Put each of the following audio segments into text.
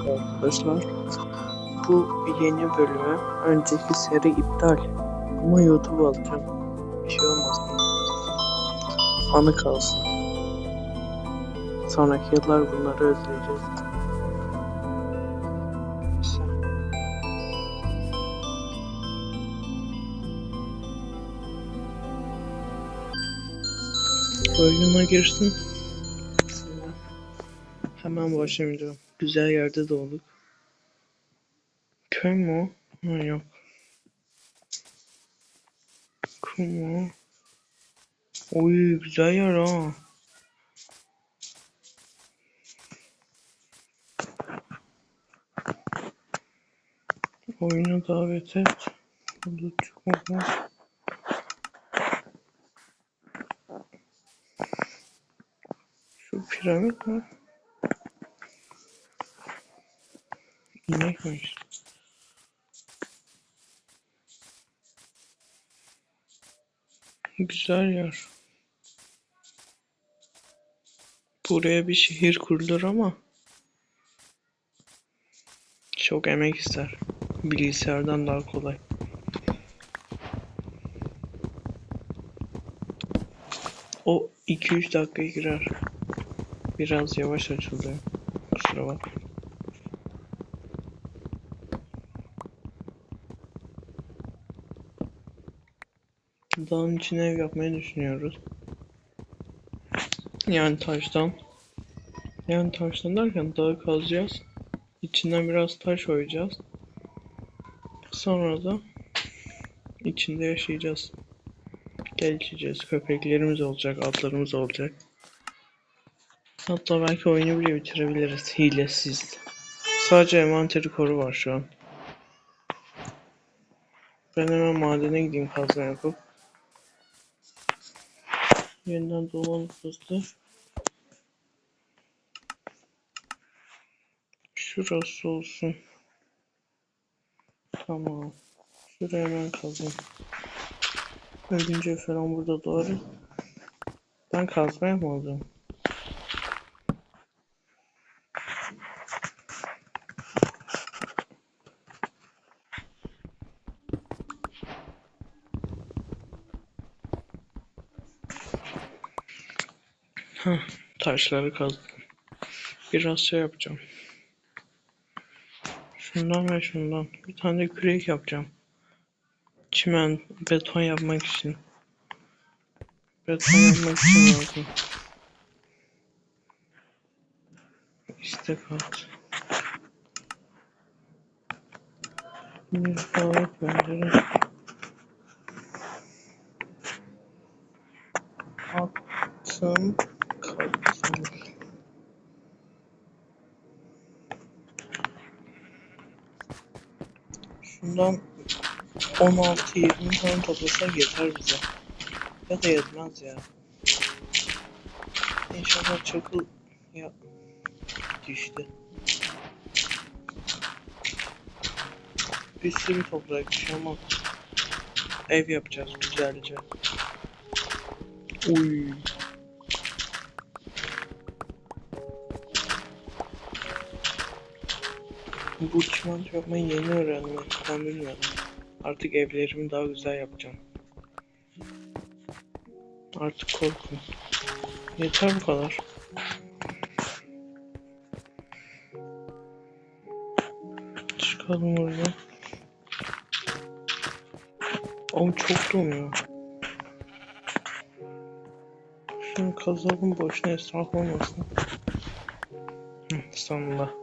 Arkadaşlar. Bu yeni bölümü önceki seri iptal. Ama YouTube alacağım. Bir şey olmasın anı kalsın. Sonraki yıllar bunları özleyeceğiz. Oyuna girsin. Hemen başlamayacağım. Güzel yerde doğduk. Köy mü? Ha yok. Kum o. Oy güzel yer ha. Oyuna davet et. Burada çıkmaz. Şu piramit mi? İnekmiş. Güzel yer. Buraya bir şehir kurulur ama çok emek ister. Bilgisayardan daha kolay. O 2-3 dakika girer. Biraz yavaş açılıyor. Kusura bak. Dağın içine ev yapmayı düşünüyoruz. Yani taştan. Yani taştan derken dağı kazacağız. İçinden biraz taş oyacağız. Sonra da içinde yaşayacağız. Gelişeceğiz. Köpeklerimiz olacak, atlarımız olacak. Hatta belki oyunu bile bitirebiliriz hilesiz. Sadece envanteri koru var şu an. Ben hemen madene gideyim kazma yapıp. Yeniden doğma noktası. Şurası olsun. Tamam. Şuraya hemen kazayım. Ölünce falan burada doğru. Ben kazmaya mı alacağım? Heh, taşları kazdım. Biraz şey yapacağım. Şundan ve şundan. Bir tane de kürek yapacağım. Çimen, beton yapmak için. Beton yapmak için lazım. İşte kat. Bir davet gönderin. Attım. Şundan 16-20 tane toplasak yeter bize. Ya da yetmez ya. İnşallah çakıl ya düştü. Bir sürü toprak düşüyor ama ev yapacağız güzelce. Uy. Bu çimento yapmayı yeni öğrendim. Ben bilmiyordum. Artık evlerimi daha güzel yapacağım. Artık korkun. Yeter bu kadar. Çıkalım oradan. Ama çok donuyor. Şunu kazalım boşuna israf olmasın. Sonunda.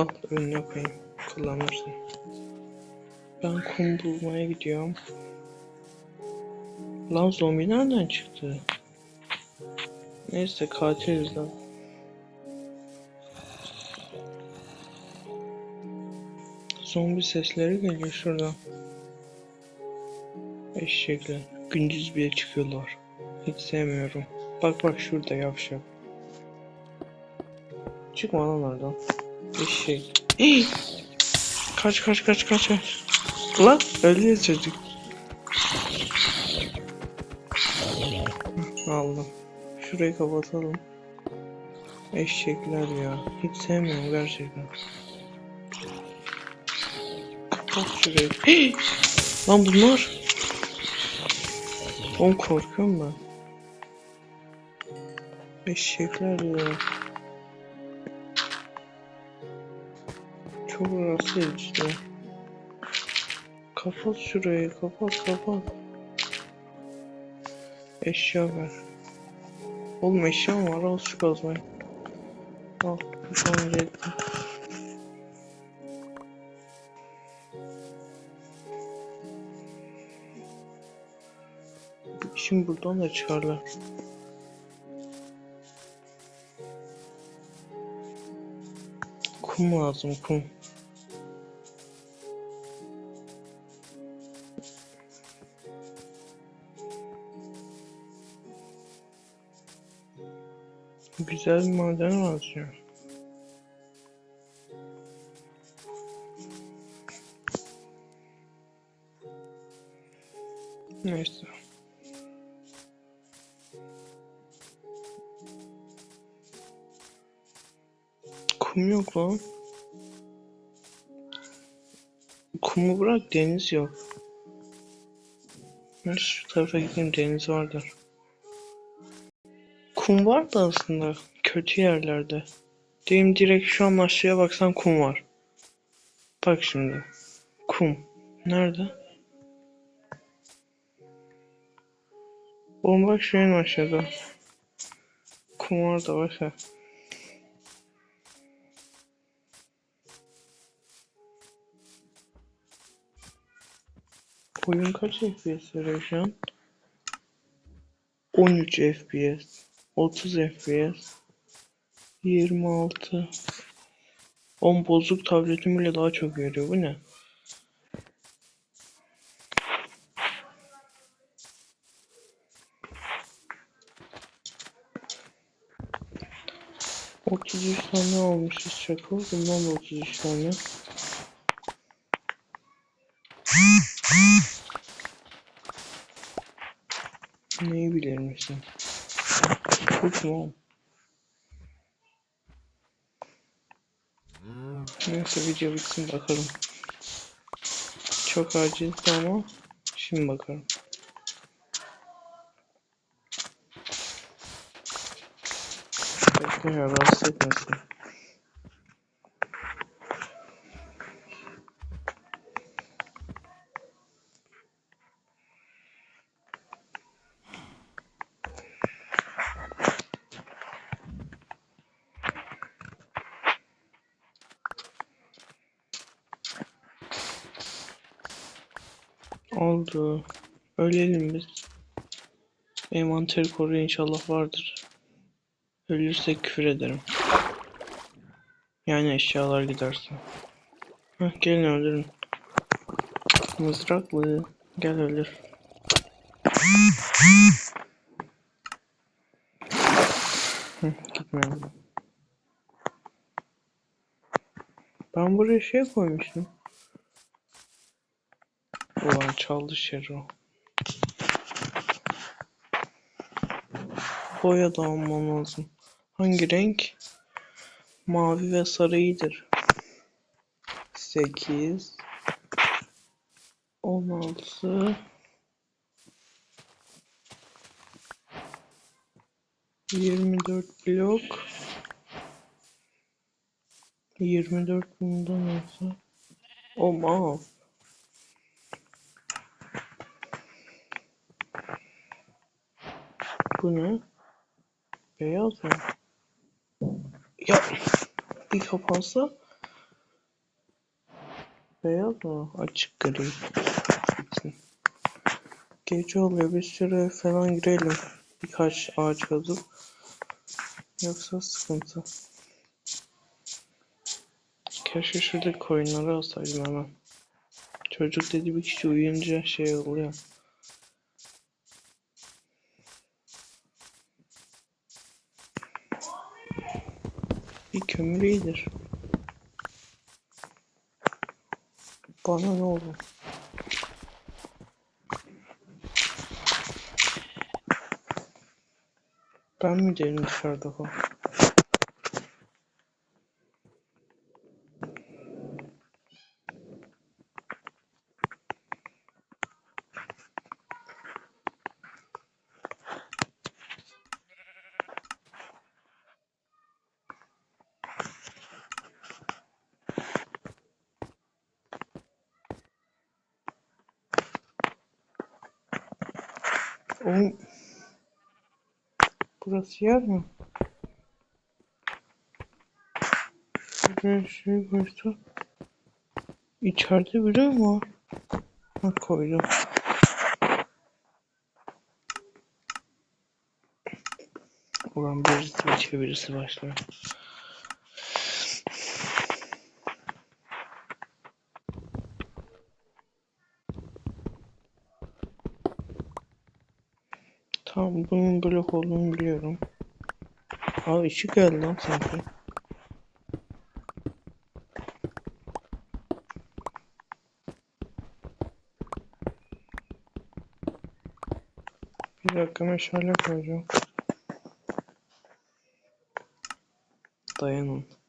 Al önüne koyayım. Kullanırsın. Ben kum bulmaya gidiyorum. Lan zombi nereden çıktı? Neyse katiliz lan. Zombi sesleri geliyor şuradan. Eşekler. Gündüz bile çıkıyorlar. Hiç sevmiyorum. Bak bak şurada yavşak. Çıkma lan oradan. Eşek. Kaç kaç kaç kaç kaç. Lan öldü çocuk. Aldım. Şurayı kapatalım. Eşekler ya. Hiç sevmiyorum gerçekten. Kapat şurayı. Lan bunlar. Oğlum korkuyorum ben. Eşekler ya. Çok rahatsız ya. Kapat şurayı, kapat kapat. Eşya ver. Oğlum eşya var? Al şu kazmayı. Al. Bir tane. Şimdi buradan da çıkarlar. Kum lazım kum. Güzel bir maden var ya. Neyse. Kum yok lan. Kumu bırak deniz yok. Ben şu tarafa gideyim deniz vardır. Kum var da aslında kötü yerlerde. Diyeyim direkt şu an aşağıya baksan kum var. Bak şimdi. Kum. Nerede? Oğlum bak şu en aşağıda. Kum var da bak ha. Oyun kaç FPS veriyor şu an? 13 FPS, 30 FPS, 26. 10 bozuk tabletim bile daha çok veriyor. Bu ne? Otuz üç tane almışız çakıl. Bundan da otuz üç tane. Neyi bilir misin? Çok oğlum? Neyse video bitsin bakalım. Çok acildi ama şimdi bakalım. Bekle ya rahatsız etmesin. Oldu. Ölelim biz. Envanteri koru inşallah vardır. Ölürsek küfür ederim. Yani eşyalar giderse. Heh, gelin öldürün. Mızraklı. Gel öldür. Gitmeyelim. Ben buraya şey koymuştum. Çaldı Şero. Boya da almam lazım. Hangi renk? Mavi ve sarı iyidir. 8 16 24 blok 24 bundan olsa o mav Bu ne? Beyaz mı? Ya bir kapansa Beyaz mı? Açık gri. Gece oluyor bir süre falan girelim. Birkaç ağaç kazıp. Yoksa sıkıntı. Keşke şuradaki koyunları alsaydım hemen. Çocuk dedi bir kişi uyuyunca şey oluyor. Bir kömür iyidir. Bana ne oldu? Ben mi değilim dışarıda falan? Oğlum. Burası yer mi? Buraya şey koysa. İçeride biri mi var? Ha koydum. Ulan birisi birisi başlıyor. Tamam bunun blok olduğunu biliyorum. Abi ışık geldi lan sanki. Bir dakika meşale koyacağım. Dayanın.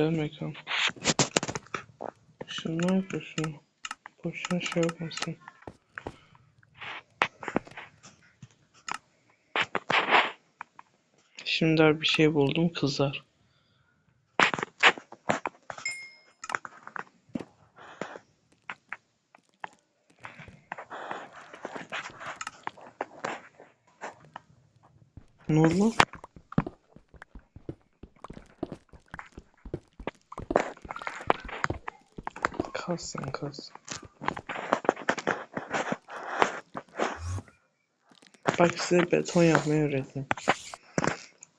Güzel mekan. Şunu yapıyorsun. Boşuna şey yapmasın. Şimdi bir şey buldum kızar. Ne oldu? Kalsın kalsın. Bak size beton yapmayı öğreteyim.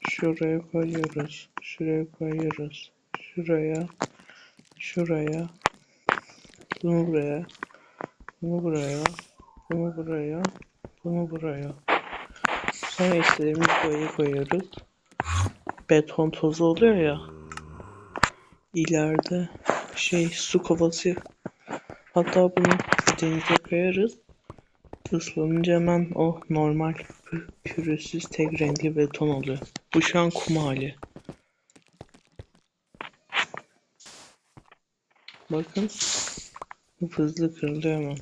Şuraya koyuyoruz. Şuraya koyuyoruz. Şuraya. Şuraya. Bunu buraya. Bunu buraya. Bunu buraya. Bunu buraya. Sonra istediğimiz boyayı koyuyoruz. Beton tozu oluyor ya. İleride şey su kovası. Hatta bunu denize koyarız. Islanınca hemen o normal pü- pürüzsüz tek renkli beton oluyor. Bu şu an kum hali. Bakın. Hızlı kırılıyor hemen.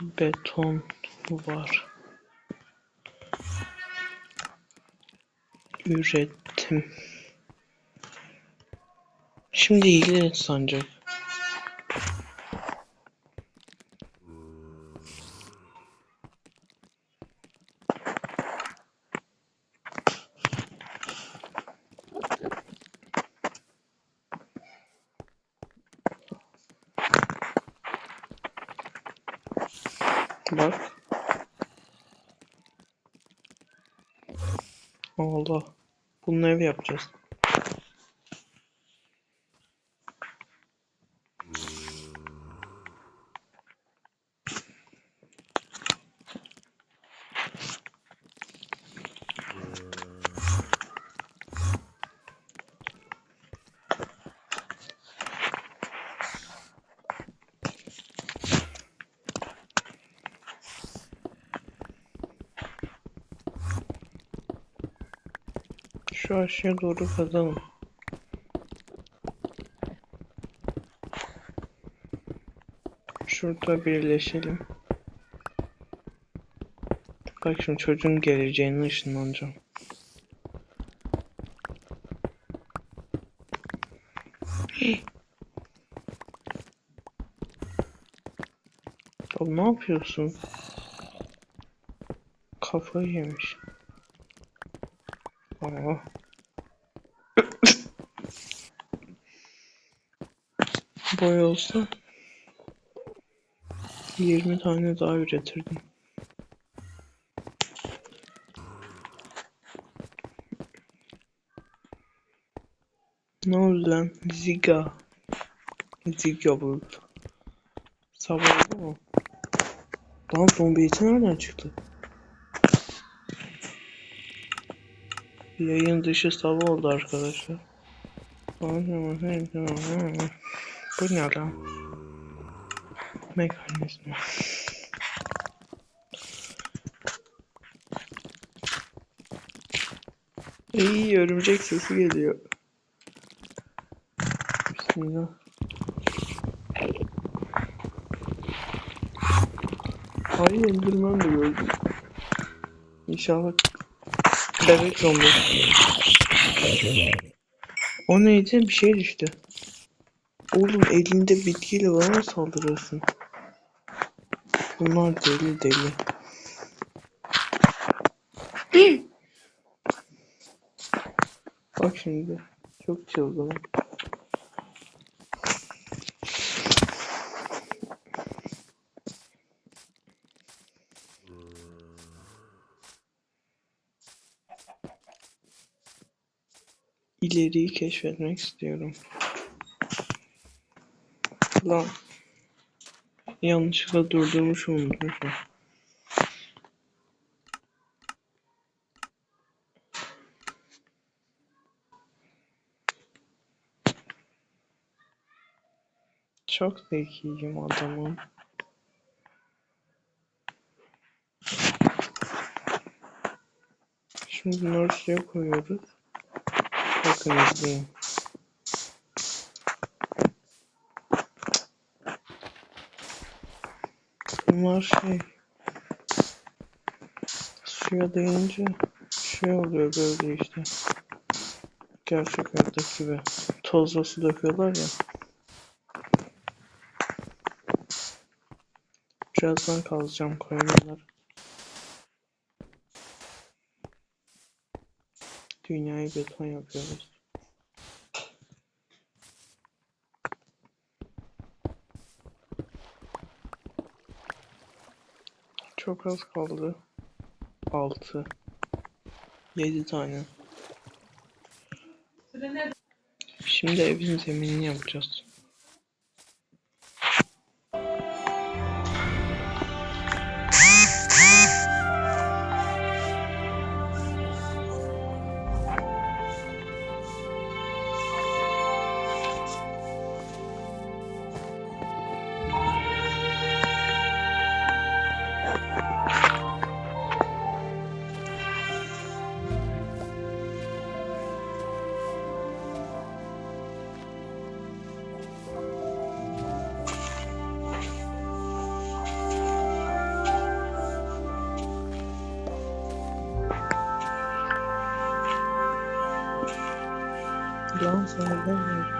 Beton var. Ürettim. Şimdi hile sanacak. Bak. Allah. Bunu ev yapacağız. Şu aşağıya doğru kazalım. Şurada birleşelim. Bak şimdi çocuğun geleceğini ışınlanacağım. Oğlum ne yapıyorsun? Kafayı yemiş. Aa. Boy olsa 20 tane daha üretirdim. Ne oldu lan? Ziga. Ziga bulut. Sabah oldu mu? Lan zombi eti nereden çıktı? Yayın dışı sabah oldu arkadaşlar. Bu ne lan? Mekanizma. İyi örümcek sesi geliyor. Bismillah. Ay endirmen de gördüm. İnşallah bebek zombi. O neydi? Bir şey düştü. Oğlum elinde bitkiyle bana mı saldırıyorsun? Bunlar deli deli. Bak şimdi. Çok çılgın. İleriyi keşfetmek istiyorum. Lan. Yanlışlıkla durdurmuşum unutmuşum. Çok zekiyim adamım. Şimdi bunları koyuyoruz. Bakın izleyin. Bunlar şey suya değince şey oluyor böyle işte. Gerçek hayattaki gibi. Tozla su döküyorlar ya. Birazdan kazacağım koyunları. Dünyayı beton yapıyoruz. Çok az kaldı. 6 7 tane. Şimdi evin zeminini yapacağız. Saya.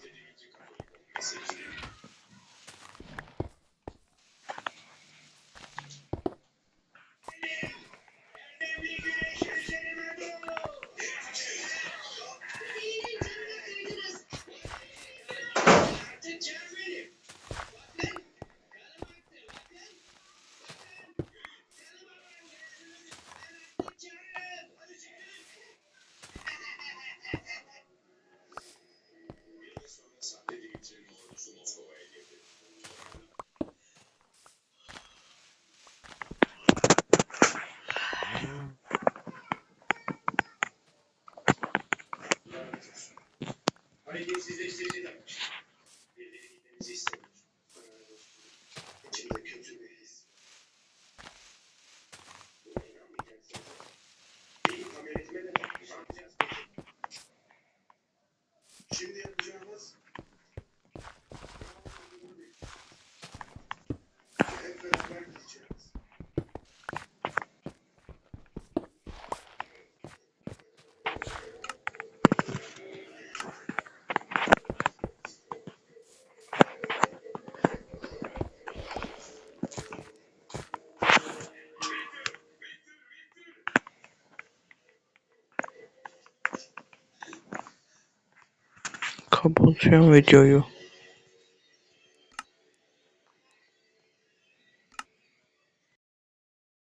to do Şimdi futebol sure we do you.